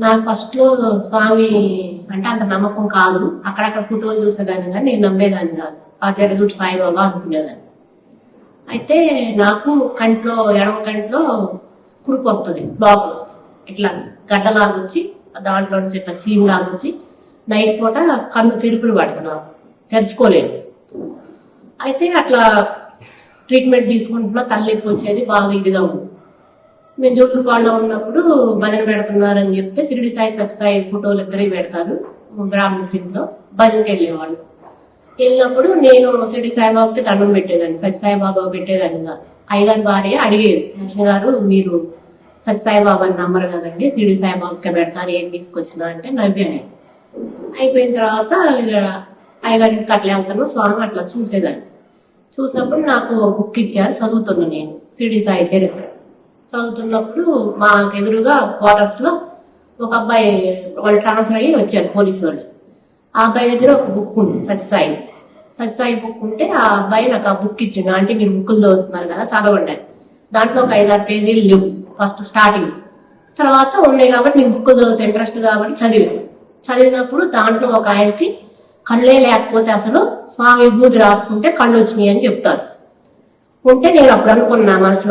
నాకు ఫస్ట్లో స్వామి అంటే అంత నమ్మకం కాదు. అక్కడక్కడ ఫోటోలు చూసేదాన్ని కానీ నేను నమ్మేదాన్ని కాదు. ఆ తెరదుడు సాయిబాబా అనుకునేదాన్ని. అయితే నాకు కంట్లో ఎడమ కంట్లో కురుపు వస్తుంది బ్లాక్ ఇట్లా గడ్డలాగా వచ్చి దాంట్లో నుంచి ఇట్లా సీమ్ లాగా వచ్చి నైట్ పూట కన్ను తిరుపులు పడుతున్నావు తెరుచుకోలేదు తెరుచుకోలేను అయితే అట్లా ట్రీట్మెంట్ తీసుకుంటున్నా తలనొప్పి వచ్చేది బాగా ఇదిగా ఉంది. మేము జోట్లపాడులో ఉన్నప్పుడు భజన పెడుతున్నారని చెప్తే సిరిడి సాయి సత్సాయి ఫోటోలు ఇద్దరే పెడతారు బ్రాహ్మణ సింగ్లో భజనకి వెళ్ళేవాళ్ళు. వెళ్ళినప్పుడు నేను సిరిడి సాయిబాబాకి దండం పెట్టేదాన్ని సత్యసాయిబాబా పెట్టేదాన్ని కాదు. అయ్యగారి భార్య అడిగేది లక్ష్మి గారు మీరు సత్యసాయిబాబాని నమ్మరు కదండి సిరిడి సాయిబాబాకి పెడతారు ఏం తీసుకొచ్చినా అంటే నవ్వాను అయిపోయిన తర్వాత అయ్యగారి ఇంటికి అట్లా వెళ్తాను స్వామి అట్లా చూసేదాన్ని. చూసినప్పుడు నాకు బుక్ ఇచ్చారు చదువుతున్నాను నేను సిరిడి సాయి చరిత్ర. చదువుతున్నప్పుడు మాకు ఎదురుగా క్వార్టర్స్లో ఒక అబ్బాయి వాళ్ళు ట్రాన్స్ఫర్ అయ్యి వచ్చారు పోలీసు వాళ్ళు. ఆ అబ్బాయి దగ్గర ఒక బుక్ ఉంది సత్యసాయి. సత్యసాయి బుక్ ఉంటే ఆ అబ్బాయి నాకు ఆ బుక్ ఇచ్చిండు. అంటే మీరు బుక్కులు చదువుతున్నారు కదా చదవండి దాంట్లో ఒక ఐదారు పేజీలు లేవు ఫస్ట్ స్టార్టింగ్ తర్వాత ఉన్నాయి కాబట్టి నేను బుక్ చదువుతా ఇంట్రెస్ట్ కాబట్టి చదివాను. చదివినప్పుడు దాంట్లో ఒక ఆయనకి కళ్ళే లేకపోతే అసలు స్వామి విభూతి రాసుకుంటే కళ్ళు వచ్చినాయి అని చెప్తారు. ఉంటే నేను అప్పుడు అనుకున్నా మనసులో